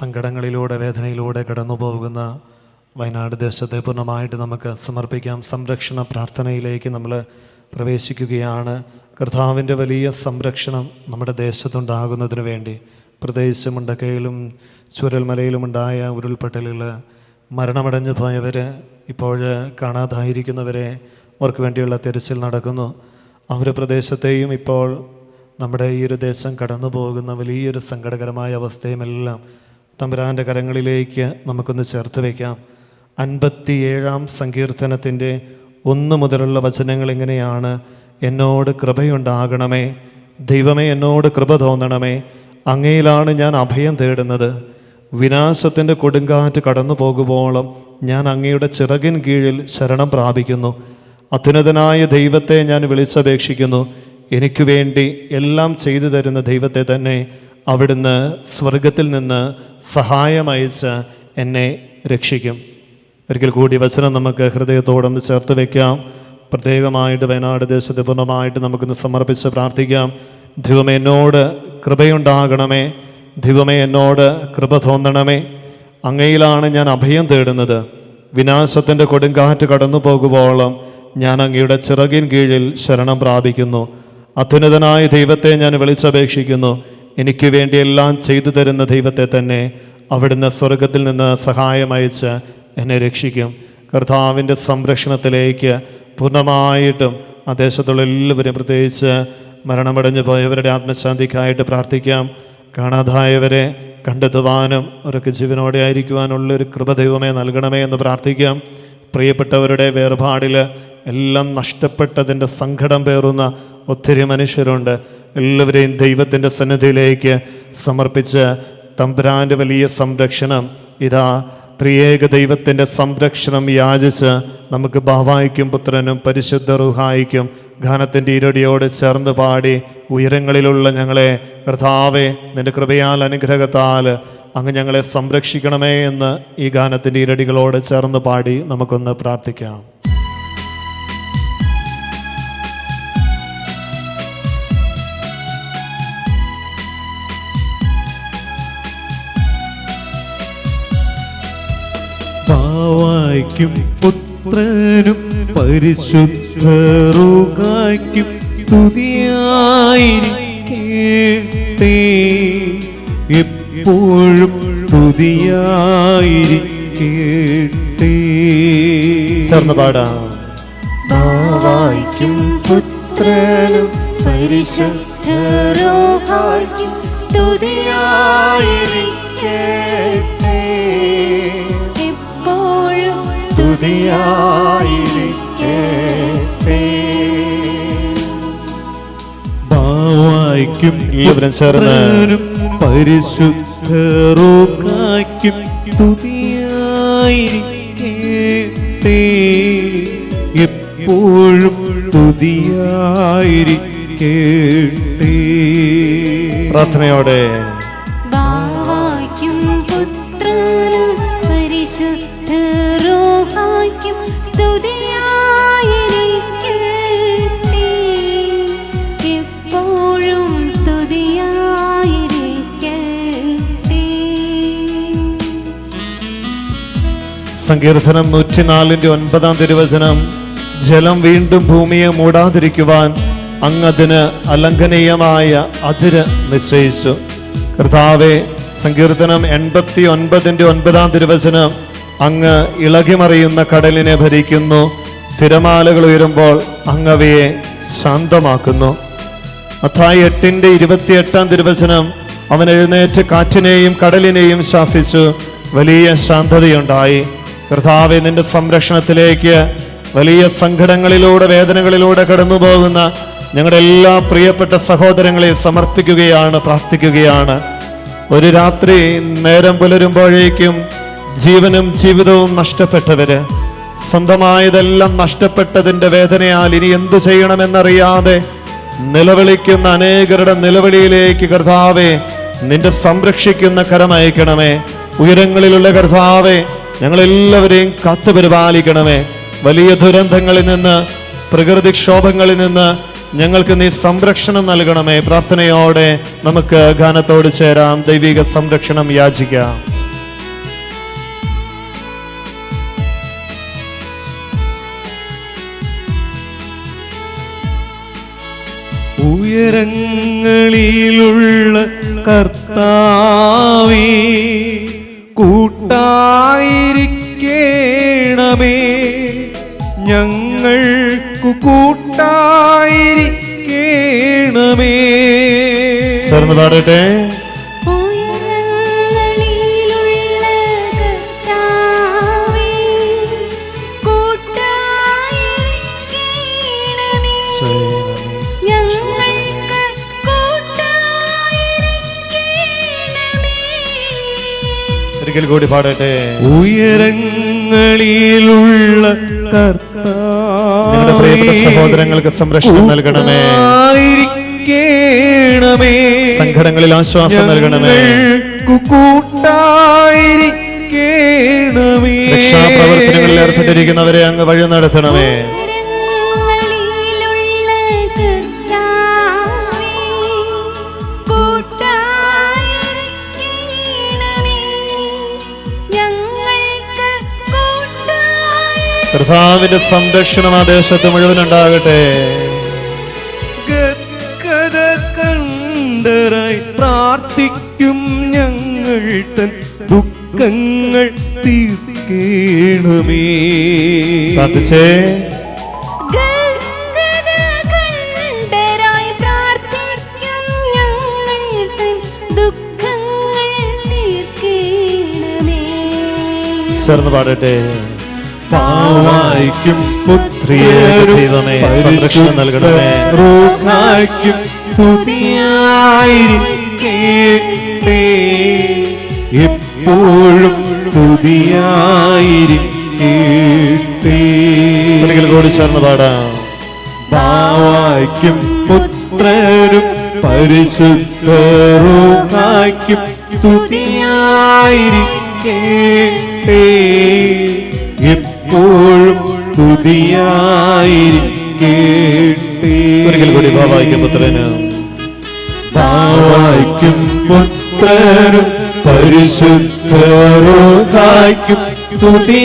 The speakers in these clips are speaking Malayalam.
സങ്കടങ്ങളിലൂടെ വേദനയിലൂടെ കടന്നു പോകുന്ന വയനാട് ദേശത്തെ പൂർണമായിട്ട് നമുക്ക് സമർപ്പിക്കാം. സംരക്ഷണ പ്രാർത്ഥനയിലേക്ക് നമ്മൾ പ്രവേശിക്കുകയാണ്. കർത്താവിന്റെ വലിയ സംരക്ഷണം നമ്മുടെ ദേശത്തുണ്ടാകുന്നതിന് വേണ്ടി പ്രത്യേകിച്ച് മുണ്ടക്കയിലും ചുരൽമലയിലുമുണ്ടായ ഉരുൾപൊട്ടലിൽ മരണമടഞ്ഞു പോയവർ ഇപ്പോൾ കാണാതായിരിക്കുന്നവരെ അവർക്ക് വേണ്ടിയുള്ള തിരച്ചിൽ നടക്കുന്നു. അവർ പ്രദേശത്തെയും ഇപ്പോൾ നമ്മുടെ ഈ ഒരു ദേശം കടന്നു പോകുന്ന വലിയൊരു സങ്കടകരമായ അവസ്ഥയുമെല്ലാം തമ്പുരാന്റെ കരങ്ങളിലേക്ക് നമുക്കൊന്ന് ചേർത്ത് വയ്ക്കാം. അൻപത്തിയേഴാം സങ്കീർത്തനത്തിന്റെ ഒന്ന് മുതലുള്ള വചനങ്ങൾ ഇങ്ങനെയാണ് എന്നോട് കൃപയുണ്ടാകണമേ. ദൈവമേ എന്നോട് കൃപ തോന്നണമേ. അങ്ങയിലാണ് ഞാൻ അഭയം തേടുന്നത്. വിനാശത്തിന്റെ കൊടുങ്കാറ്റ് കടന്നു പോകുമ്പോളും ഞാൻ അങ്ങയുടെ ചിറകിൻ കീഴിൽ ശരണം പ്രാപിക്കുന്നു. അത്യുന്നതനായ ദൈവത്തെ ഞാൻ വിളിച്ചപേക്ഷിക്കുന്നു. എനിക്ക് വേണ്ടി എല്ലാം ചെയ്തു തരുന്ന ദൈവത്തെ തന്നെ അവിടുന്ന് സ്വർഗത്തിൽ നിന്ന് സഹായമയച്ച് എന്നെ രക്ഷിക്കും. ഒരിക്കൽ കൂടി വചനം നമുക്ക് ഹൃദയത്തോടൊന്ന് ചേർത്ത് വയ്ക്കാം പ്രത്യേകമായിട്ട് വയനാട് ദേശത്ത് പൂർണമായിട്ട് നമുക്കിന്ന് സമർപ്പിച്ച് പ്രാർത്ഥിക്കാം. ദൈവമേ എന്നോട് കൃപയുണ്ടാകണമേ. ദൈവമേ എന്നോട് കൃപ തോന്നണമേ. അങ്ങയിലാണ് ഞാൻ അഭയം തേടുന്നത്. വിനാശത്തിന്റെ കൊടുങ്കാറ്റ് കടന്നു പോകുവോളം ഞാൻ അങ്ങയുടെ ചിറകിൻ കീഴിൽ ശരണം പ്രാപിക്കുന്നു. അത്യുന്നതനായ ദൈവത്തെ ഞാൻ വിളിച്ചപേക്ഷിക്കുന്നു. എനിക്ക് വേണ്ടി എല്ലാം ചെയ്തു തരുന്ന ദൈവത്തെ തന്നെ അവിടുന്ന് സ്വർഗത്തിൽ നിന്ന് സഹായം അയച്ച് എന്നെ രക്ഷിക്കും. കർത്താവിന്റെ സംരക്ഷണത്തിലേക്ക് പൂർണമായിട്ടും ആ ദേശത്തുള്ള എല്ലാവരും പ്രത്യേകിച്ച് മരണമടഞ്ഞു പോയവരുടെ ആത്മശാന്തിക്കായിട്ട് പ്രാർത്ഥിക്കാം. കാണാതായവരെ കണ്ടെത്തുവാനും അവർക്ക് ജീവനോടെ ആയിരിക്കുവാനുള്ള ഒരു കൃപ ദൈവമേ നൽകണമേ എന്ന് പ്രാർത്ഥിക്കാം. പ്രിയപ്പെട്ടവരുടെ വേർപാടിൽ എല്ലാം നഷ്ടപ്പെട്ടതിന്റെ സങ്കടം പേറുന്ന ഒത്തിരി മനുഷ്യരുണ്ട്. എല്ലാവരെയും ദൈവത്തിന്റെ സന്നിധിയിലേക്ക് സമർപ്പിച്ച് തമ്പുരാന്റെ വലിയ സംരക്ഷണം ഇതാ ത്രിയേക ദൈവത്തിന്റെ സംരക്ഷണം യാചിച്ച് നമുക്ക് ബാവായിക്കും പുത്രനും പരിശുദ്ധ റുഹായിക്കും ഗാനത്തിന്റെ ഇരടിയോട് ചേർന്ന് പാടി ഉയരങ്ങളിലുള്ള ഞങ്ങളെ കർത്താവെ നിന്റെ കൃപയാൽ അനുഗ്രഹത്താൽ അങ്ങ് ഞങ്ങളെ സംരക്ഷിക്കണമേ എന്ന് ഈ ഗാനത്തിന്റെ ഇരടികളോട് ചേർന്ന് പാടി നമുക്കൊന്ന് പ്രാർത്ഥിക്കാം. പാവായ്ക്കും പുത്രനും പരിശുദ്ധറുകായ്ക്കും സ്തുതിയായിരിക്കേ എപ്പോഴും സ്തുതിയായിരിക്കട്ടെ. ചേർന്ന് പാടാം. പുത്രനും പരിശുദ്ധരോഹായ്ക്കും സ്തുതിയായിരിക്കട്ടെ. ഭാവായ്ക്കും എല്ലാവരും ചേർന്ന് പുത്രനും പരിശുദ്ധറുകായ്ക്കും സ്തുതിയായിരിക്കേ എപ്പോഴും സ്തുതിയായിരിക്കേ പ്രാർത്ഥനയോടെ സങ്കീർത്തനം നൂറ്റിനാലിന്റെ ഒൻപതാം തിരുവചനം ജലം വീണ്ടും ഭൂമിയെ മൂടാതിരിക്കുവാൻ അങ്ങതിന് അലംഘനീയമായ അതിര് നിശ്ചയിച്ചു. കർത്താവെ സങ്കീർത്തനം എൺപത്തി ഒൻപതിന്റെ ഒൻപതാം തിരുവചനം അങ്ങ് ഇളകിമറിയുന്ന കടലിനെ ഭരിക്കുന്നു തിരമാലകൾ ഉയരുമ്പോൾ അങ്ങവയെ ശാന്തമാക്കുന്നു. അഥായി എട്ടിന്റെ ഇരുപത്തിയെട്ടാം തിരുവചനം അവൻ എഴുന്നേറ്റ് കാറ്റിനെയും കടലിനെയും ശാസിച്ചു വലിയ ശാന്തതയുണ്ടായി. കർത്താവെ നിന്റെ സംരക്ഷണത്തിലേക്ക് വലിയ സങ്കടങ്ങളിലൂടെ വേദനകളിലൂടെ കടന്നു പോകുന്ന ഞങ്ങളുടെ എല്ലാ പ്രിയപ്പെട്ട സഹോദരങ്ങളെ സമർപ്പിക്കുകയാണ് പ്രാർത്ഥിക്കുകയാണ്. ഒരു രാത്രി നേരം പുലരുമ്പോഴേക്കും ജീവനും ജീവിതവും നഷ്ടപ്പെട്ടവര് സ്വന്തമായതെല്ലാം നഷ്ടപ്പെട്ടതിന്റെ വേദനയാൽ ഇനി എന്തു ചെയ്യണമെന്നറിയാതെ നിലവിളിക്കുന്ന അനേകരുടെ നിലവിളിയിലേക്ക് കർത്താവെ നിന്റെ സംരക്ഷിക്കുന്ന കരമയക്കണമേ ഉയരങ്ങളിലുള്ള കർത്താവെ ഞങ്ങളെല്ലാവരെയും കാത്തു പരിപാലിക്കണമേ. വലിയ ദുരന്തങ്ങളിൽ നിന്ന് പ്രകൃതിക്ഷോഭങ്ങളിൽ നിന്ന് ഞങ്ങൾക്ക് നീ സംരക്ഷണം നൽകണമേ. പ്രാർത്ഥനയോടെ നമുക്ക് ഗാനത്തോട് ചേരാം. ദൈവിക സംരക്ഷണം യാചിക്കാം. ഉയരങ്ങളിലുള്ള കർത്താവേ കൂട്ടായിരിക്കേണമേ ഞങ്ങൾക്കു കൂട്ടായിരിക്കണമേ. ചേർന്ന് പാടട്ടെ. ഒരിക്കൽ കൂടി പാടട്ടെ. ഉയരങ്ങളിലുള്ള പ്രിയപ്പെട്ട സഹോദരങ്ങൾക്ക് സംരക്ഷണം നൽകണമേ. ആയിരിക്കണമേ സങ്കടങ്ങളിൽ ആശ്വാസം നൽകണമേ. കുക്കൂട്ടായിരിക്കണമേ കൂട്ടായിരിക്കണമേ. രക്ഷാപ്രവർത്തനങ്ങളിൽ ഏർപ്പെട്ടിരിക്കുന്നവരെ അങ്ങ് വഴി നടത്തണമേ. കർത്താവിന്റെ സംരക്ഷണം ആ ദേശത്ത് മുഴുവൻ ഉണ്ടാകട്ടെ. പ്രാർത്ഥിക്കും ഞങ്ങൾ തൻ തീർക്കേണമേ. പ്രാർത്ഥിച്ചേ. ദുഃഖങ്ങൾ തീർക്കണമേ. ചേർന്ന് പാടട്ടെ. പാവായിക്കും ദൈവമേ, സംരക്ഷണം നൽകണമേ. റൂഹായ്ക്കും സ്തുതിയായിരിക്കേ എപ്പോഴും സ്തുതിയായിരിക്കേ കൂടി ചേർന്ന് പാടാം. പാവായിക്കും പുത്രരും പരിശുദ്ധറുമായ്ക്കും സ്തുതിയായിരിക്കട്ടെ. എപ്പോഴും സ്തുതിയായിരിക്കട്ടെ ഒരിക്കൽ കൂടി പുത്രന്. ഭാവായ്ക്കും പുത്രരും പരിശുദ്ധറുമായ്ക്കും സ്തുതിയായിരിക്കട്ടെ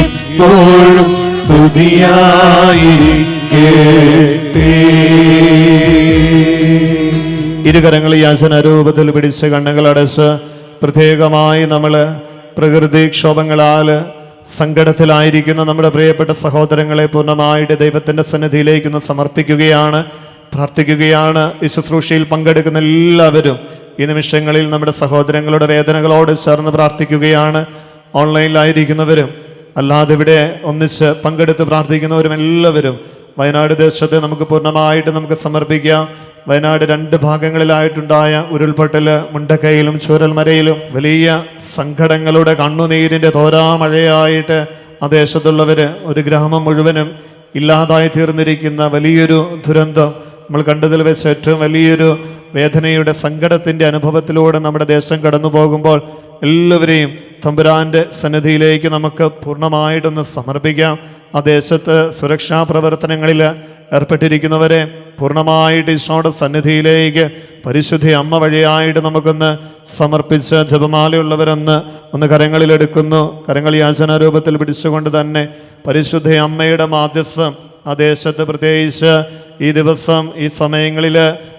എപ്പോഴും സ്തുതിയായിരിക്കട്ടെ ഇരുകരങ്ങൾ യാചന രൂപത്തിൽ പിടിച്ച് കണ്ണുകൾ അടച്ച് പ്രത്യേകമായി നമ്മൾ പ്രകൃതിക്ഷോഭങ്ങളാൽ സങ്കടത്തിലായിരിക്കുന്ന നമ്മുടെ പ്രിയപ്പെട്ട സഹോദരങ്ങളെ പൂർണമായിട്ട് ദൈവത്തിന്റെ സന്നിധിയിലേക്ക് ഒന്ന് സമർപ്പിക്കുകയാണ് പ്രാർത്ഥിക്കുകയാണ്. ഈ ശുശ്രൂഷയിൽ പങ്കെടുക്കുന്ന എല്ലാവരും ഈ നിമിഷങ്ങളിൽ നമ്മുടെ സഹോദരങ്ങളുടെ വേദനകളോട് ചേർന്ന് പ്രാർത്ഥിക്കുകയാണ്. ഓൺലൈനിലായിരിക്കുന്നവരും അല്ലാതെ ഇവിടെ ഒന്നിച്ച് പങ്കെടുത്ത് പ്രാർത്ഥിക്കുന്നവരും എല്ലാവരും വയനാട് ദേശത്തെ നമുക്ക് പൂർണമായിട്ട് നമുക്ക് സമർപ്പിക്കാം. വയനാട് രണ്ട് ഭാഗങ്ങളിലായിട്ടുണ്ടായ ഉരുൾപൊട്ടൽ മുണ്ടക്കയിലും ചൂരൽമരയിലും വലിയ സങ്കടങ്ങളുടെ കണ്ണുനീരിന്റെ തോരാമഴയായിട്ട് ആ ദേശത്തുള്ളവർ ഒരു ഗ്രാമം മുഴുവനും ഇല്ലാതായി തീർന്നിരിക്കുന്ന വലിയൊരു ദുരന്തം. നമ്മൾ കണ്ടതിൽ വെച്ച് ഏറ്റവും വലിയൊരു വേദനയുടെ സങ്കടത്തിന്റെ അനുഭവത്തിലൂടെ നമ്മുടെ ദേശം കടന്നു പോകുമ്പോൾ എല്ലാവരെയും തമ്പുരാന്റെ സന്നിധിയിലേക്ക് നമുക്ക് പൂർണമായിട്ടൊന്ന് സമർപ്പിക്കാം. ആ ദേശത്ത് സുരക്ഷാ പ്രവർത്തനങ്ങളിൽ ഏർപ്പെട്ടിരിക്കുന്നവരെ പൂർണമായിട്ട് ഈശോയുടെ സന്നിധിയിലേക്ക് പരിശുദ്ധി അമ്മ വഴിയായിട്ട് നമുക്കൊന്ന് സമർപ്പിച്ച് ജപമാലയുള്ളവരൊന്ന് ഒന്ന് കരങ്ങളിലെടുക്കുന്നു. കരങ്ങൾ യാചന രൂപത്തിൽ പിടിച്ചുകൊണ്ട് തന്നെ പരിശുദ്ധ അമ്മയുടെ മാധ്യസ്ഥം ആ ദേശത്ത് പ്രത്യേകിച്ച് ഈ ദിവസം ഈ സമയങ്ങളിൽ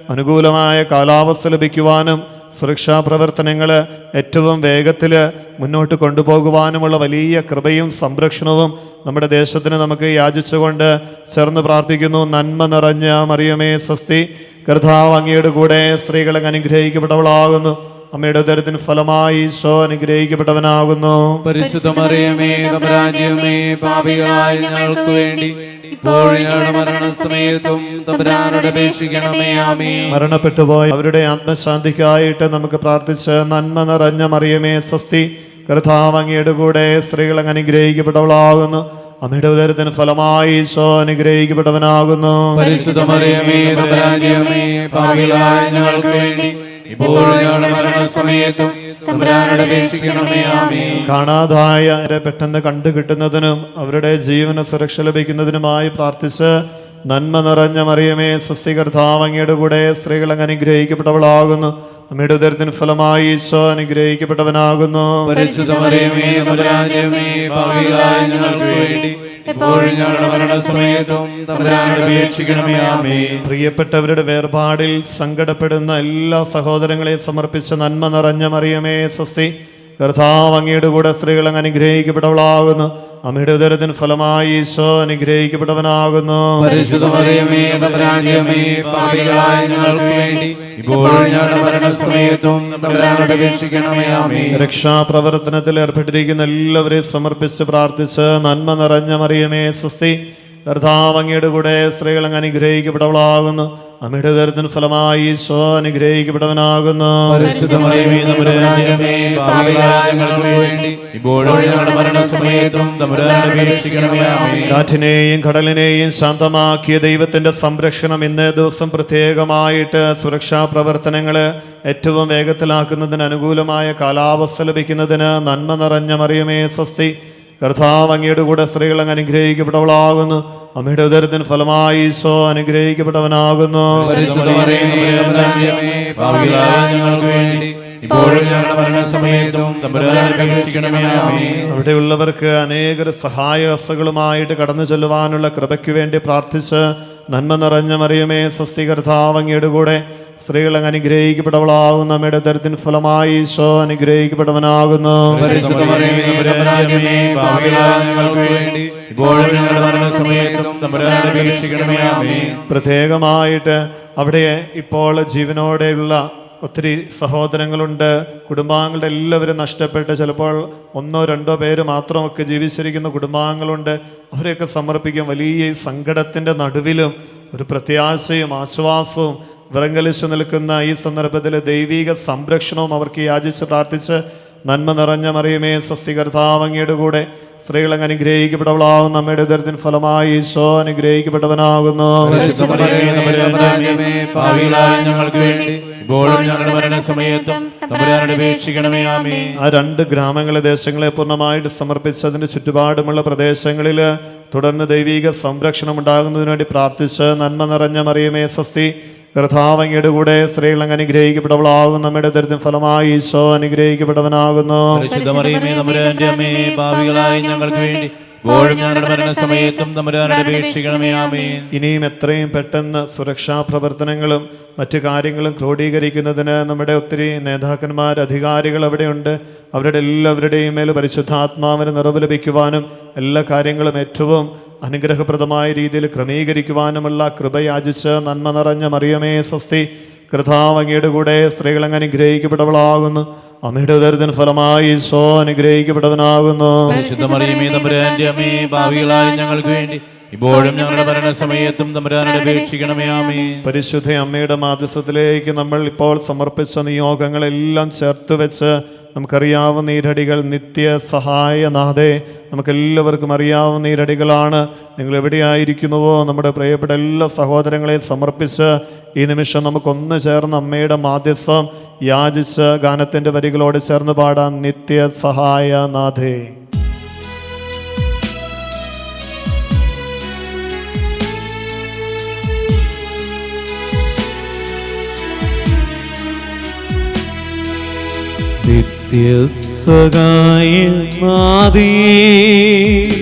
അനുകൂലമായ കാലാവസ്ഥ ലഭിക്കുവാനും സുരക്ഷാ പ്രവർത്തനങ്ങൾ ഏറ്റവും വേഗത്തിൽ മുന്നോട്ട് കൊണ്ടുപോകുവാനുമുള്ള വലിയ കൃപയും സംരക്ഷണവും നമ്മുടെ ദേശത്തിന് നമുക്ക് യാചിച്ചുകൊണ്ട് ചേർന്ന് പ്രാർത്ഥിക്കുന്നു. നന്മ നിറഞ്ഞ മറിയമേ സ്വസ്തി. കർത്താവ് അങ്ങയുടെ കൂടെ സ്ത്രീകളെ അനുഗ്രഹിക്കപ്പെട്ടവളാകുന്നു. അമ്മയുടെ ഉദരത്തിന് ഫലമായി ഈശോ അനുഗ്രഹിക്കപ്പെട്ടവനാകുന്നു. പരിശുദ്ധ മറിയമേ തമ്പുരാജ്യമേ പാപികളായ ഞങ്ങൾക്ക് വേണ്ടി ഞങ്ങളുടെ മരണസമയത്തും തമ്പുരാനോട് അപേക്ഷിക്കണമേ ആമേ മരണപ്പെട്ടുപോയ അവരുടെ ആത്മശാന്തിക്കായിട്ട് നമുക്ക് പ്രാർത്ഥിച്ച് നന്മ നിറഞ്ഞ മറിയമേ സ്വസ്തി. കർത്താവ് അങ്ങയുടെ കൂടെ സ്ത്രീകൾ അങ്ങ് അനുഗ്രഹിക്കപ്പെട്ടവളാകുന്നു. അമ്മയുടെ ഉദരത്തിന് ഫലമായി ഈശോ അനുഗ്രഹിക്കപ്പെട്ടവനാകുന്നു. പരിശുദ്ധ മറിയമേ ഞങ്ങൾക്ക് വേണ്ടി കാണാതായവരെ പെട്ടെന്ന് കണ്ടുകിട്ടുന്നതിനും അവരുടെ ജീവന സുരക്ഷ ലഭിക്കുന്നതിനുമായി പ്രാർത്ഥിച്ച് നന്മ നിറഞ്ഞ മറിയമേ സ്വസ്തികർത്താവ് അങ്ങയുടെ കൂടെ സ്ത്രീകൾ അങ്ങ് അനുഗ്രഹിക്കപ്പെട്ടവളാകുന്നു. അമ്മയുടെ ഉദരത്തിന് ഫലമായി ഈശോ അനുഗ്രഹിക്കപ്പെട്ടവനാകുന്നു. പരിശുദ്ധ മറിയമേ ഞങ്ങൾക്ക് വേണ്ടി ഇപ്പോഴും ഞങ്ങളുടെ മരണസമയത്തും അപേക്ഷിക്കണമേ ആമേ പ്രിയപ്പെട്ടവരുടെ വേർപാടിൽ സങ്കടപ്പെടുന്ന എല്ലാ സഹോദരങ്ങളെ സമർപ്പിച്ച നന്മ നിറഞ്ഞ മറിയമേ സ്വസ്തി. കർത്താവ് അങ്ങയുടെ കൂടെ സ്ത്രീകൾ അങ്ങ് അനുഗ്രഹിക്കപ്പെട്ടവളാകുന്നു. അമ്മയുടെ ഉദരത്തിന് ഫലമായി ഈശോ അനുഗ്രഹിക്കപ്പെട്ടവനാകുന്നു. രക്ഷാപ്രവർത്തനത്തിൽ ഏർപ്പെട്ടിരിക്കുന്ന എല്ലാവരെയും സമർപ്പിച്ച് പ്രാർത്ഥിച്ച് നന്മ നിറഞ്ഞ മറിയമേ സ്വസ്തി കർത്താവ് അങ്ങയുടെ കൂടെ സ്ത്രീകൾ അങ്ങ് അനുഗ്രഹിക്കപ്പെട്ടവളാകുന്നു. അമ്മയുടെ ദരത്തിന് ഫലമായി ഈശോ അനുഗ്രഹിക്കപ്പെട്ടവനാകുന്നു. കാറ്റിനെയും കടലിനെയും ശാന്തമാക്കിയ ദൈവത്തിന്റെ സംരക്ഷണം ഇന്നേ ദിവസം പ്രത്യേകമായിട്ട് സുരക്ഷാ പ്രവർത്തനങ്ങൾ ഏറ്റവും വേഗത്തിലാക്കുന്നതിന് അനുകൂലമായ കാലാവസ്ഥ ലഭിക്കുന്നതിന് നന്മ നിറഞ്ഞ മറിയമേ സ്വസ്തി. കർത്താവ് അങ്ങയുടെ കൂടെ സ്ത്രീകൾ അങ്ങ് അനുഗ്രഹിക്കപ്പെട്ടവളാകുന്നു. അമ്മയുടെ ഉദരത്തിന് ഫലമായി ഈശോ അനുഗ്രഹിക്കപ്പെട്ടവനാകുന്നു. അവിടെയുള്ളവർക്ക് അനേക സഹായവസ്ഥകളുമായിട്ട് കടന്നു ചെല്ലുവാനുള്ള കൃപയ്ക്ക് വേണ്ടി പ്രാർത്ഥിച്ച് നന്മ നിറഞ്ഞ മറിയമേ സ്വസ്തി അങ്ങയുടെ കൂടെ സ്ത്രീകൾ അങ്ങ് അനുഗ്രഹിക്കപ്പെട്ടവളാകുന്നു അമ്മയുടെ ഉദരത്തിന് ഫലമായി ഈശോ അനുഗ്രഹിക്കപ്പെട്ടവനാകുന്നു. പ്രത്യേകമായിട്ട് അവിടെ ഇപ്പോൾ ജീവനോടെയുള്ള ഒത്തിരി സഹോദരങ്ങളുണ്ട്. കുടുംബാംഗങ്ങളുടെ എല്ലാവരും നഷ്ടപ്പെട്ട് ചിലപ്പോൾ ഒന്നോ രണ്ടോ പേര് മാത്രമൊക്കെ ജീവിച്ചിരിക്കുന്ന കുടുംബാംഗങ്ങളുണ്ട്. അവരെയൊക്കെ സമർപ്പിക്കും. വലിയ സങ്കടത്തിന്റെ നടുവിലും ഒരു പ്രത്യാശയും ആശ്വാസവും വിറങ്ങലിച്ചു നിൽക്കുന്ന ഈ സന്ദർഭത്തിൽ ദൈവിക സംരക്ഷണവും അവർക്ക് യാചിച്ച് പ്രാർത്ഥിച്ച് നന്മ നിറഞ്ഞ മറിയുമേ സ്വസ്തികർത്താവങ്ങിയുടെ കൂടെ സ്ത്രീകൾ അങ്ങ് അനുഗ്രഹിക്കപ്പെട്ടവളാകുന്നു നമ്മുടെ ഉദരത്തിന് ഫലമായി ഈശോ അനുഗ്രഹിക്കപ്പെട്ടവനാകുന്നു. ആ രണ്ട് ഗ്രാമങ്ങളെ ദേശങ്ങളെ പൂർണമായിട്ട് സമർപ്പിച്ചതിന് ചുറ്റുപാടുമുള്ള പ്രദേശങ്ങളിൽ തുടർന്ന് ദൈവിക സംരക്ഷണം ഉണ്ടാകുന്നതിന് വേണ്ടി പ്രാർത്ഥിച്ച് നന്മ നിറഞ്ഞ മറിയമേ സ്വസ്തി കർത്താവങ്ങയുടെ കൂടെ സ്ത്രീകൾ അങ്ങ് അനുഗ്രഹിക്കപ്പെട്ടവളാകും നമ്മുടെ ദരിദ്രം ഫലമായി ഈശോ അനുഗ്രഹിക്കപ്പെട്ടവനാകുന്നു. പരിശുദ്ധ മറിയമേ തമ്പുരാന്റെ അമ്മേ പാപികളായ ഞങ്ങൾക്ക് വേണ്ടി ഞങ്ങളുടെ മരണസമയത്തും തമ്പുരാനോട് ആമേൻ. ഇനിയും എത്രയും പെട്ടെന്ന് സുരക്ഷാ പ്രവർത്തനങ്ങളും മറ്റു കാര്യങ്ങളും ക്രോഡീകരിക്കുന്നതിന് നമ്മുടെ ഒത്തിരി നേതാക്കന്മാർ അധികാരികൾ അവിടെയുണ്ട്. അവരുടെ എല്ലാവരുടെയും മേൽ പരിശുദ്ധാത്മാവിന് നിറവ് ലഭിക്കുവാനും എല്ലാ കാര്യങ്ങളും ഏറ്റവും അനുഗ്രഹപ്രദമായ രീതിയിൽ ക്രമീകരിക്കുവാനുമുള്ള കൃപയാചിച്ച് നന്മ നിറഞ്ഞ മറിയമേ സ്വസ്തി. കൃതാവങ്ങിയുടെ കൂടെ സ്ത്രീകൾ അങ്ങ് അനുഗ്രഹിക്കപ്പെട്ടവളാകുന്നു. അമ്മയുടെ ഉദരത്തിന് ഫലമായി സോ അനുഗ്രഹിക്കപ്പെട്ടവനാകുന്നു. ഞങ്ങൾക്ക് വേണ്ടി ഇപ്പോഴും ഞങ്ങളുടെ മരണസമയത്തും തമ്പുരാനോട് അപേക്ഷിക്കണമേ ആമേ പരിശുദ്ധ അമ്മയുടെ മാധ്യസ്ഥത്തിലേക്ക് നമ്മൾ ഇപ്പോൾ സമർപ്പിച്ച നിയോഗങ്ങളെല്ലാം ചേർത്ത് വെച്ച് നമുക്കറിയാവുന്ന ഈരടികൾ നിത്യ സഹായനാഥേ. നമുക്കെല്ലാവർക്കും അറിയാവുന്ന ഈരടികളാണ് നിങ്ങൾ എവിടെയായിരിക്കുന്നുവോ നമ്മുടെ പ്രിയപ്പെട്ട എല്ലാ സഹോദരങ്ങളെയും സമർപ്പിച്ച് ഈ നിമിഷം നമുക്കൊന്ന് ചേർന്ന് അമ്മയുടെ മാധ്യസ്ഥം യാചിച്ച് ഗാനത്തിന്റെ വരികളോട് ചേർന്ന് പാടാം. നിത്യ സഹായനാഥേ. നാദീ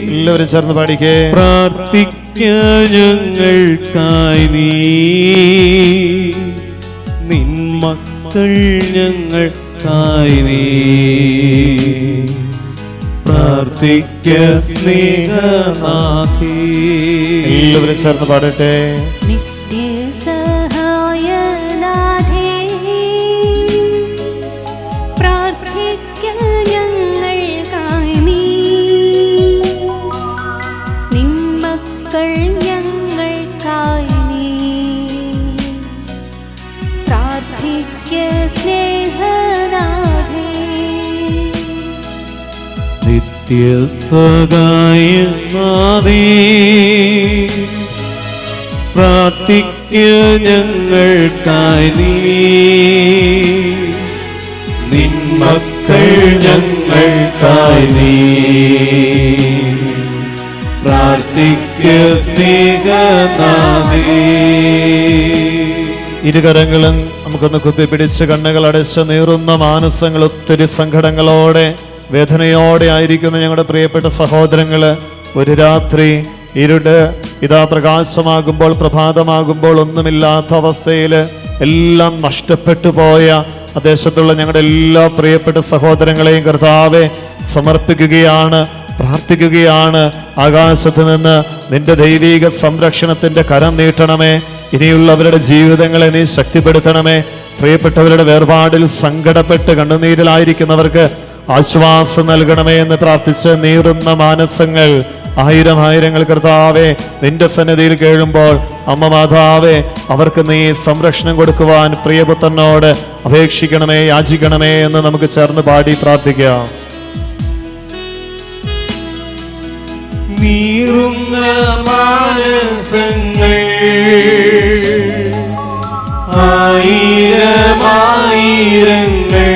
എല്ലാവരും ചേർന്ന് പാടിക്കേ. പ്രാർത്ഥിക്ക ഞങ്ങൾക്കായി നീ. നിൻ മക്കൾ ഞങ്ങൾക്കായി നീ. പ്രാർത്ഥിക്ക സ്നേഹനാഥി. എല്ലാവരും ചേർന്ന് പാടട്ടെ. നിത്യസഹായനാഥേ, നിത്യസഹായനാദേ പ്രാർത്ഥിക്ക ഞങ്ങൾക്കായി നീ. നിന്മക്കൾ ഞങ്ങൾക്കായി നീ. പ്രാർത്ഥിക്ക സ്നേഹനാദേ. ഇരുകരങ്ങളും നമുക്കൊന്ന് കുത്തിപ്പിടിച്ച് കണ്ണുകൾ അടച്ച് നീറുന്ന മാനസങ്ങൾ ഒത്തിരി സങ്കടങ്ങളോടെ വേദനയോടെ ആയിരിക്കുന്ന ഞങ്ങളുടെ പ്രിയപ്പെട്ട സഹോദരങ്ങൾ ഒരു രാത്രി ഇരുട് ഇതാ പ്രകാശമാകുമ്പോൾ പ്രഭാതമാകുമ്പോൾ ഒന്നുമില്ലാത്ത അവസ്ഥയിൽ എല്ലാം നഷ്ടപ്പെട്ടു പോയ ആ ദേശത്തുള്ള ഞങ്ങളുടെ എല്ലാ പ്രിയപ്പെട്ട സഹോദരങ്ങളെയും കർത്താവെ സമർപ്പിക്കുകയാണ് പ്രാർത്ഥിക്കുകയാണ്. ആകാശത്ത് നിന്ന് നിന്റെ ദൈവീക സംരക്ഷണത്തിന്റെ കരം നീട്ടണമേ. ഇനിയുള്ളവരുടെ ജീവിതങ്ങളെ നീ ശക്തിപ്പെടുത്തണമേ. പ്രിയപ്പെട്ടവരുടെ വേർപാടിൽ സങ്കടപ്പെട്ട് കണ്ണുനീരിലായിരിക്കുന്നവർക്ക് ആശ്വാസം നൽകണമേ എന്ന് പ്രാർത്ഥിച്ച് നീറുന്ന മാനസങ്ങൾ. ആയിരം ആയിരങ്ങൾ കർത്താവേ നിന്റെ സന്നിധിയിൽ കേഴുമ്പോൾ അമ്മ മാതാവേ അവർക്ക് നീ സംരക്ഷണം കൊടുക്കുവാൻ പ്രിയപുത്രനോട് അപേക്ഷിക്കണമേ യാചിക്കണമേ എന്ന് നമുക്ക് ചേർന്ന് പാടി പ്രാർത്ഥിക്കാം. നീറുന്ന മാനസങ്ങൾ. ആയിരമായിരങ്ങൾ.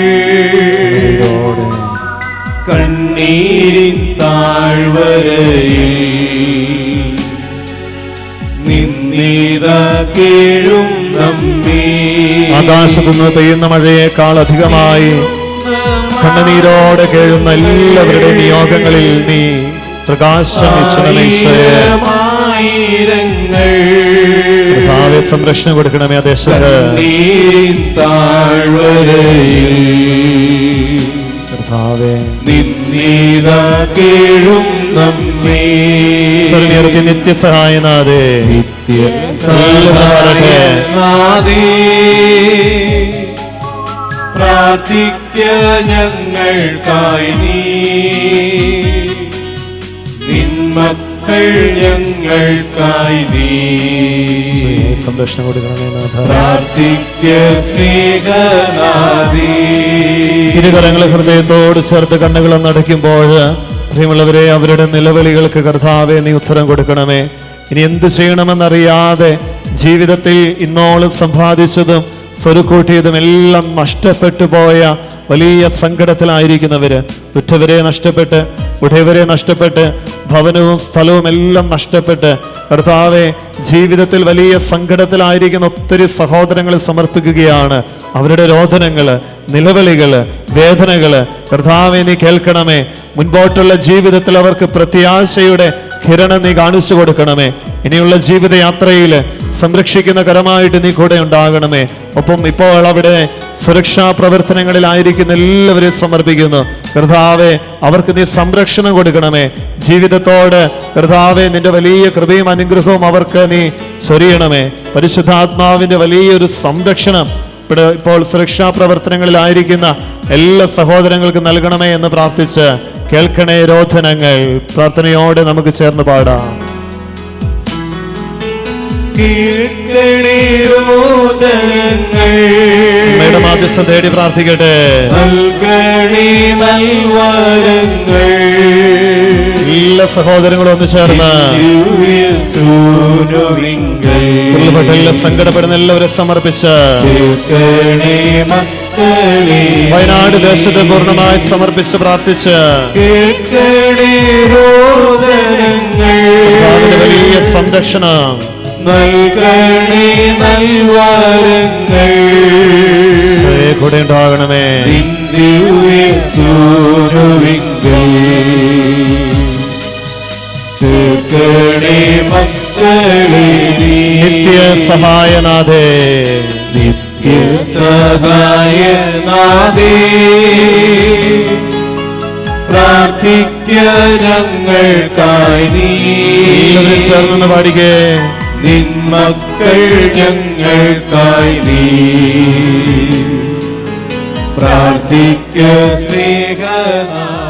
കണ്ണീരിൻ താഴ്വരയിൽ നിന്നീത കേഴും നമ്മേ. ആകാശത്തുനിന്ന് പെയ്യുന്ന മഴയേക്കാൾ അധികമായി കണ്ണുനീരോടെ കേഴുന്ന എല്ലാവരുടെ നിയോഗങ്ങളിൽ നീ പ്രകാശം കർത്താവേ, സംരക്ഷണം കൊടുക്കണമേ ആ ദേശത്ത്. കർത്താവേ. കേഴും നമ്മേ. സ്വർഗീയർക്ക് നിത്യസഹായനാഥേ നാദേ പ്രാർത്ഥിക്ക ഞങ്ങൾക്കായി നീ. നിന്മക്കൾ ഞങ്ങൾക്കായി നീ. സംരക്ഷണം കൊടുക്കണമേ നാഥ. പ്രാർത്ഥിക്ക സ്നേഹനാദി. ഇരുകരങ്ങൾ ഹൃദയത്തോട് ചേർത്ത് കണ്ണുകളും നടക്കുമ്പോൾ പ്രിയമുള്ളവരെ അവരുടെ നിലവിളികൾക്ക് കർത്താവെ നീ ഉത്തരം കൊടുക്കണമേ. ഇനി എന്ത് ചെയ്യണമെന്നറിയാതെ ജീവിതത്തിൽ ഇന്നോളം സമ്പാദിച്ചതും സ്വരുക്കൂട്ടിയതും എല്ലാം നഷ്ടപ്പെട്ടു പോയ വലിയ സങ്കടത്തിലായിരിക്കുന്നവര്. ഉറ്റവരെ നഷ്ടപ്പെട്ട് ഉടയവരെ നഷ്ടപ്പെട്ട് ഭവനവും സ്ഥലവും എല്ലാം നഷ്ടപ്പെട്ട് കർത്താവെ ജീവിതത്തിൽ വലിയ സങ്കടത്തിലായിരിക്കുന്ന ഒത്തിരി സഹോദരങ്ങളെ സമർപ്പിക്കുകയാണ്. അവരുടെ രോധനങ്ങൾ നിലവിളികൾ വേദനകൾ കർത്താവെ നീ കേൾക്കണമേ. മുൻപോട്ടുള്ള ജീവിതത്തിൽ അവർക്ക് പ്രത്യാശയുടെ കിരണം നീ കാണിച്ചു കൊടുക്കണമേ. ഇനിയുള്ള ജീവിതയാത്രയിൽ സംരക്ഷിക്കുന്ന കരമായിട്ട് നീ കൂടെ ഉണ്ടാകണമേ. ഒപ്പം ഇപ്പോൾ അവിടെ സുരക്ഷാ പ്രവർത്തനങ്ങളിലായിരിക്കുന്ന എല്ലാവരെയും സമർപ്പിക്കുന്നു. കർത്താവെ അവർക്ക് നീ സംരക്ഷണം കൊടുക്കണമേ. ജീവിതത്തോട് കർത്താവെ നിന്റെ വലിയ കൃപയും അനുഗ്രഹവും അവർക്ക് നീ ചൊരിയണമേ പരിശുദ്ധാത്മാവിന്റെ വലിയൊരു സംരക്ഷണം ഇവിടെ ഇപ്പോൾ സുരക്ഷാ പ്രവർത്തനങ്ങളിലായിരിക്കുന്ന എല്ലാ സഹോദരങ്ങൾക്കും നൽകണമേ എന്ന് പ്രാർത്ഥിച്ച് കേൾക്കണേ രോധനങ്ങൾ. പ്രാർത്ഥനയോടെ നമുക്ക് ചേർന്ന് പാടാം. കീഴ്ക്കണേ രോദനങ്ങൾ. അമ്മയുടെ മാധ്യസ്ഥം തേടി പ്രാർത്ഥിക്കട്ടെ. നൽകണേ നൽവരങ്ങൾ. എല്ലാ സഹോദരങ്ങളും ഒന്ന് ചേർന്ന്. ഉള്ളപ്പെട്ട എല്ലാ സങ്കടപ്പെടുന്ന എല്ലാവരെ സമർപ്പിച്ച്. വയനാട് ദേശത്തെ പൂർണമായി സമർപ്പിച്ച് പ്രാർത്ഥിച്ച്. വലിയ സംരക്ഷണം. നൽകണേ നൽവരങ്ങൾ. ഈശോയെ കൂടെ ഉണ്ടാകണമേ നിത്യ സഹായനാഥേ നിത്യ സഹായനാദേ പ്രാർത്ഥിക്ക ഞങ്ങൾക്കായി നീ. എല്ലാവരും ചേർന്ന് പാടിക്കേ. നിന്മക്കൾ ഞങ്ങൾക്കായി നീ പ്രാർത്ഥിക്ക സ്നേഹനാ.